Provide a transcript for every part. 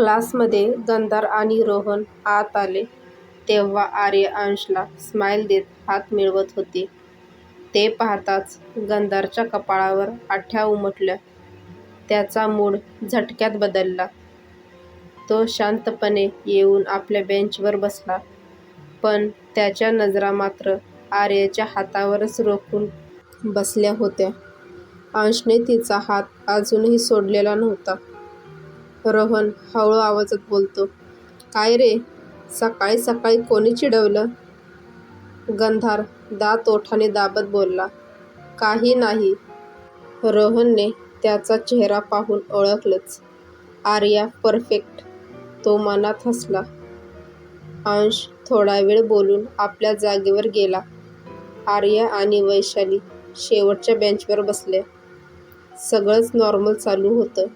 क्लासमध्ये गंधार आणि रोहन आत आले तेव्हा आर्य अंशला स्माईल देत हात मिळवत होते ते पाहताच गंधारच्या कपाळावर आठ्या उमटल्या. त्याचा मूड झटक्यात बदलला. तो शांतपणे येऊन आपल्या बेंचवर बसला. पण त्याच्या नजरा मात्र आर्याच्या हातावरच रोखून बसल्या होत्या. अंशने तिचा हात अजूनही सोडलेला नव्हता. रोहन हळू आवाजात बोलतो, काय रे, सकाळी सकाळी कोणी चिडवलं? गंधार दात ओठाने दाबत बोलला, काही नाही. रोहनने त्याचा चेहरा पाहून ओळखलंच. आर्या परफेक्ट. तो मनात हसला. अंश थोडा वेळ बोलून आपल्या जागेवर गेला. आर्या आणि वैशाली शेवटच्या बेंचवर बसल्या. सगळंच नॉर्मल चालू होतं.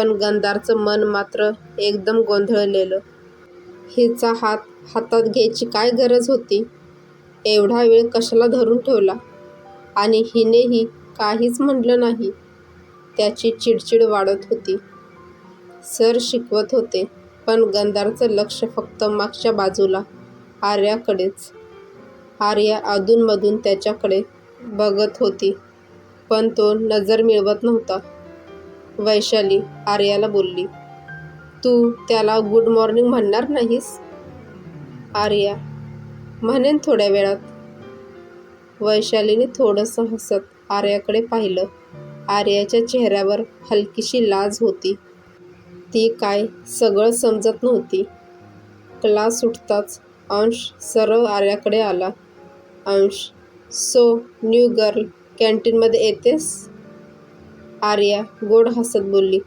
पण गंधारचं मन मात्र एकदम गोंधळलेलं. हिचा हात हातात घ्यायची काय गरज होती? एवढा वेळ कशाला धरून ठेवला? आणि हिनेही काहीच म्हटलं नाही. त्याची चिडचिड वाढत होती. सर शिकवत होते, पण गंधारचं लक्ष फक्त मागच्या बाजूला, आर्याकडेच. आर्या अधूनमधून त्याच्याकडे बघत होती, पण तो नजर मिळवत नव्हता. वैशाली आर्याला बोलली, तू त्याला गुड मॉर्निंग म्हणणार नाहीस? आर्या, म्हणेन थोड्या वेळात. वैशालीने थोडंसं हसत आर्याकडे पाहिलं. आर्याच्या चेहऱ्यावर हलकीशी लाज होती. ती काय सगळं समजत नव्हती. क्लास सुटताच अंश सरळ आर्याकडे आला. अंश, सो न्यू गर्ल कॅन्टीनमध्ये येतेस? आर्या गोड हसत बोलली,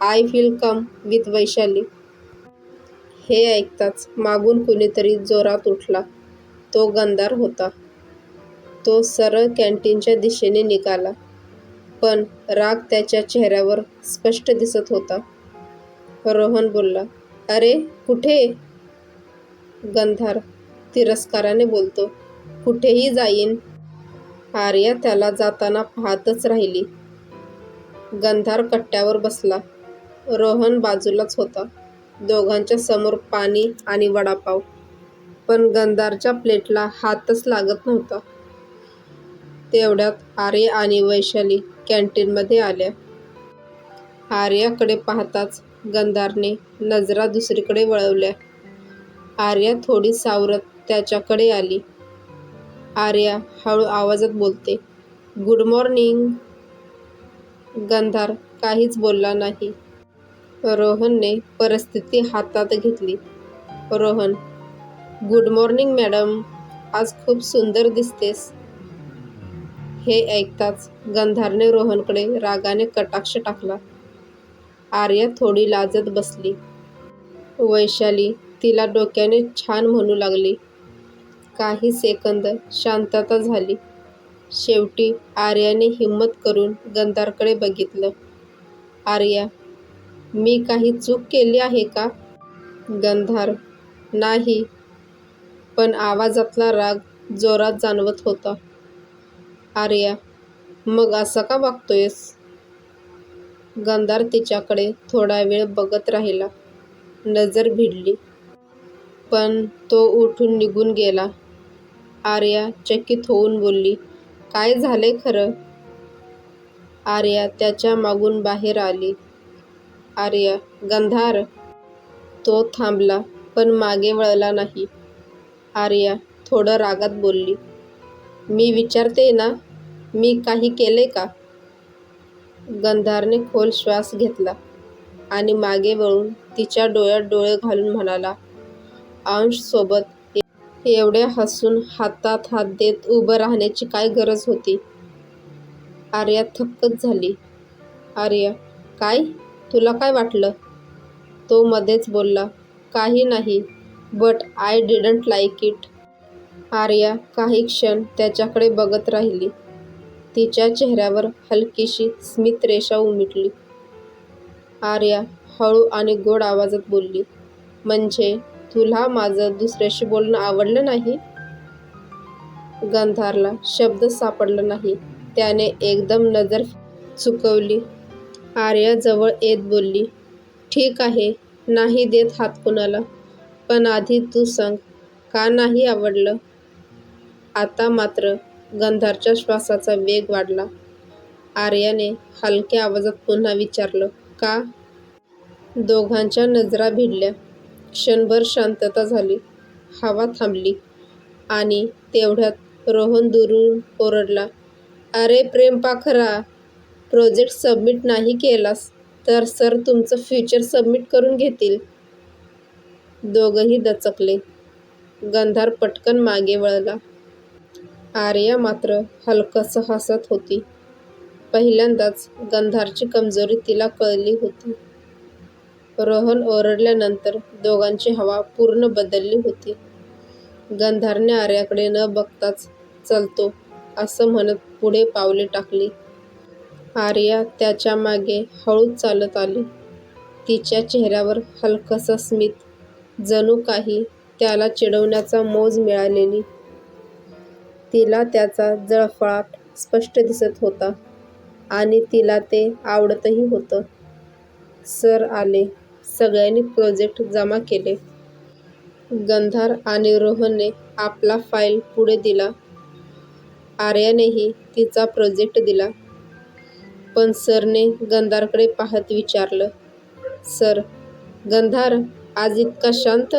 I will come with Vaishali. हे ऐकताच मागून कुणीतरी जोरात उठला. तो गंधार होता. तो सरळ कॅन्टीनच्या दिशेने निघाला. पण राग त्याच्या चेहऱ्यावर स्पष्ट दिसत होता. रोहन बोलला, अरे कुठे? गंधार तिरस्काराने बोलतो, कुठेही जाईन. आर्या त्याला जाताना पाहतच राहिली. गंधार कट्ट्यावर बसला. रोहन बाजूलाच होता. दोघांच्या समोर पाणी आणि वडापाव. पण गंधारच्या प्लेटला हातच लागत नव्हता. तेवढ्यात आर्या आणि वैशाली कॅन्टीनमध्ये आल्या. आर्याकडे पाहताच गंधारने नजरा दुसरीकडे वळवल्या. आर्या थोडी सावरत त्याच्याकडे आली. आर्या हळू आवाजात बोलते, गुड मॉर्निंग. गंधार काहीच बोलला नाही. रोहनने परिस्थिती हातात घेतली. Rohan, good morning madam. आज खूप सुंदर दिसतेस. हे ऐकताच गंधारने रोहनकडे रागाने कटाक्ष टाकला. आर्या थोडी लाजत बसली. वैशाली तिला डोक्याने छान म्हणू लागली. काही सेकंद शांतता झाली. शेवटी आर्याने हिम्मत करून गंधारकडे बघितलं. आर्या, मी काही चूक केली आहे का? गंधार, नाही. पण आवाजातला राग जोरात जाणवत होता. आर्या, मग असं का वागतोयस? गंधार तिच्याकडे थोडा वेळ बघत राहिला. नजर भिडली. पण तो उठून निघून गेला. आर्या चकित होऊन बोलली, काय झाले खरं? आर्या त्याच्या मागून बाहेर आली. आर्या, गंधार. तो थांबला पण मागे वळला नाही. आर्या थोडं रागात बोलली, मी विचारते ना, मी काही केले का? गंधारने खोल श्वास घेतला आणि मागे वळून तिच्या डोळ्यात डोळे घालून म्हणाला, अंशसोबत एवढ्या हसून हातात हात देत उभं राहण्याची काय गरज होती? आर्या थक्कच झाली. आर्या, काय? तुला काय वाटलं? तो मध्येच बोलला, काही नाही, but I didn't like it. Arya काही क्षण त्याच्याकडे बघत राहिली. तिच्या चेहऱ्यावर हलकीशी स्मित रेषा उमटली. आर्या हळू आणि गोड आवाजात बोलली, म्हणजे तुला माझं दुसऱ्याशी बोलणं आवडलं नाही? गंधारला शब्द सापडला नाही. त्याने एकदम नजर चुकवली. आर्या जवळ येत बोलली, ठीक आहे नाही देत हात कुणाला पण आधी तू सांग का नाही आवडलं आता मात्र गंधारच्या श्वासाचा वेग वाढला आर्याने हलक्या आवाजात पुन्हा विचारलं का दोघांच्या नजरा भिडल्या क्षणभर शांतता झाली. हवा थांबली आणि तेवढ्यात रोहन दुरून ओरडला अरे प्रेम पाखरा प्रोजेक्ट सबमिट नाही केलास तर सर तुमचं फ्युचर सबमिट करून घेतील. दोघंही दचकले. गंधार पटकन मागे वळला. आर्या मात्र हलकसं हसत होती. पहिल्यांदाच गंधारची कमजोरी तिला कळली होती. रोहन ओरडल्यानंतर दोघांची हवा पूर्ण बदलली होती. गंधारने आर्याकडे न बघताच चलतो असं म्हणत पुढे पावले टाकली. आर्या त्याच्यामागे हळूच चालत आली. तिच्या चेहऱ्यावर हलकसं स्मित जणू काही त्याला चिडवण्याचा मोज मिळालेली. तिला त्याचा जळफळाट स्पष्ट दिसत होता आणि तिला ते आवडतही होतं. सर आले. सगळ्यांनी प्रोजेक्ट जमा केले. गंधार आणि रोहनने आपला फाईल पुढे दिला. आर्यानेही तिचा प्रोजेक्ट दिला. पण सरने गंधारकडे पाहत विचारलं सर गंधार आज इतका शांत?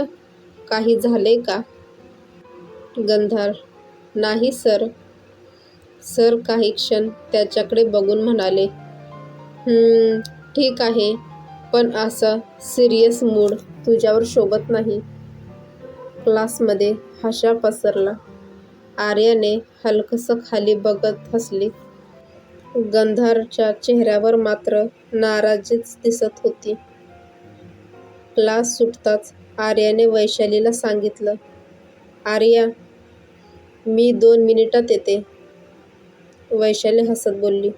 काही झाले का? गंधार नाही सर. सर काही क्षण त्याच्याकडे बघून म्हणाले ठीक आहे. पण असा सिरियस मूड तुझ्यावर शोभत नाही. क्लासमध्ये हशा पसरला. आर्याने हलकसं खाली बघत हसली. गंधारच्या चेहऱ्यावर मात्र नाराजीच दिसत होती. क्लास सुटताच आर्याने वैशालीला सांगितलं आर्या मी दोन मिनिटात येते. वैशाली हसत बोलली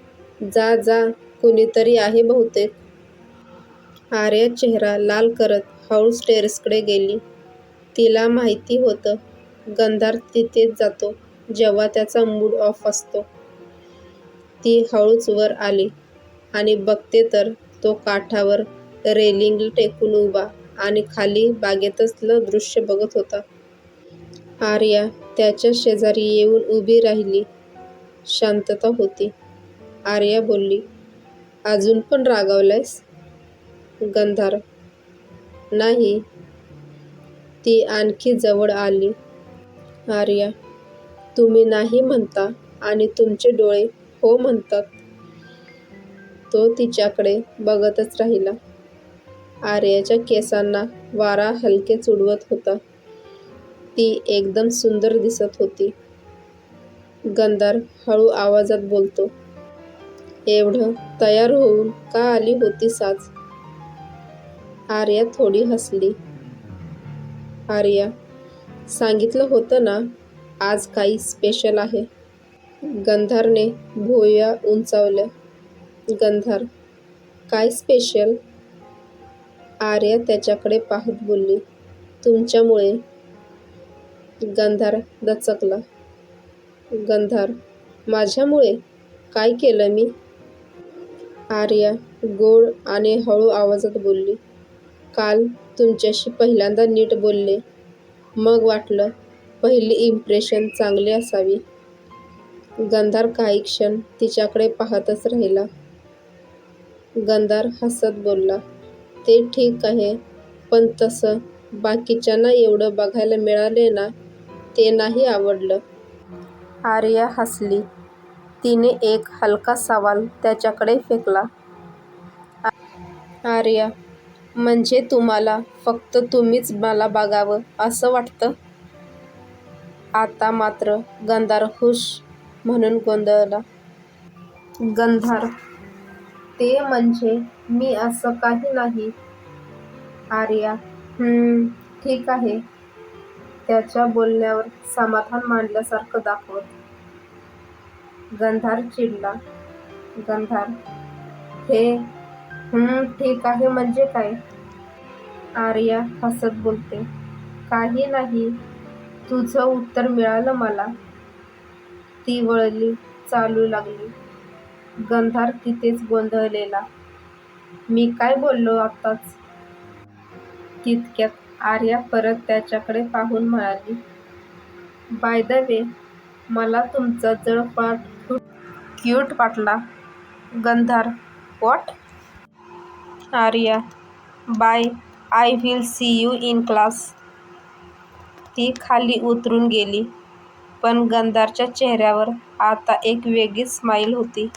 जा जा कुणीतरी आहे बहुतेक. आर्या चेहरा लाल करत हळूच टेरेसकडे गेली. तिला माहिती होतं गंधार तिथेच जातो जेव्हा त्याचा मूड ऑफ असतो. ती हळूच वर आली आणि बघते तर तो काठावर रेलिंग टेकून उभा आणि खाली बागेतलं दृश्य बघत होता. आर्या त्याच्या शेजारी येऊन उभी राहिली. शांतता होती. आर्या बोलली अजून पण रागावलायस? गंधार नाही. ती आणखी जवळ आली. आर्या तुम्ही नाही म्हणता आणि तुमचे डोळे हो म्हणतात. तो तिच्याकडे बघतच राहिला. आर्याच्या केसांना वारा हलके चुडवत होता. ती एकदम सुंदर दिसत होती. गंधार हळू आवाजात बोलतो एवढं तयार होऊन का आली होती साज आर्या थोडी हसली. आर्या सांगितलं होतं ना आज काही स्पेशल आहे. गंधारने भोया उंचावल्या. गंधार काय स्पेशल आर्या त्याच्याकडे पाहत बोलली. तुमच्यामुळे. गंधार दचकला. गंधार माझ्यामुळे? काय केलं मी? आर्या गोड आणि हळू आवाजात बोलली. काल तुमच्याशी पहिल्यांदा नीट बोलले. मग वाटलं पहिली इम्प्रेशन चांगली असावी. गंधार काही क्षण तिच्याकडे पाहतच राहिला. गंधार हसत बोलला ते ठीक आहे पण तसं बाकीच्यांना एवढं बघायला मिळाले ना ते नाही आवडलं. आर्या हसली. तिने एक हलका सवाल त्याच्याकडे फेकला. आर्या म्हणजे तुम्हाला फक्त तुम्हीच मला बघावं असं वाटतं? आता मात्र गंधार खुश म्हणून गोंधळला. गंधार ते म्हणजे मी असं काही नाही. आर्या ठीक आहे. त्याच्या बोलण्यावर समाधान मांडल्यासारखं दाखवत. गंधार चिडला. गंधार हे ठीक आहे. म्हणजे काय? आर्या हसत बोलते. काही नाही. तुझं उत्तर मिळालं मला. ती वळली चालू लागली. गंधार तिथेच गोंधळलेला. मी काय बोललो आत्ताच? तितक्यात आर्या परत त्याच्याकडे पाहून म्हणाली, बाय द वे, मला तुमचा जळपाट क्यूट वाटला. Gandhar what? Arya bye I will see you in class. ती खाली उतरून गेली. पण गंधारच्या चेहऱ्यावर आता एक वेगळीच स्माईल होती.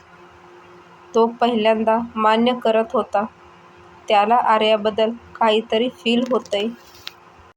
तो पहिल्यांदा मान्य करत होता, त्याला आर्याबद्दल काहीतरी फील होतंय.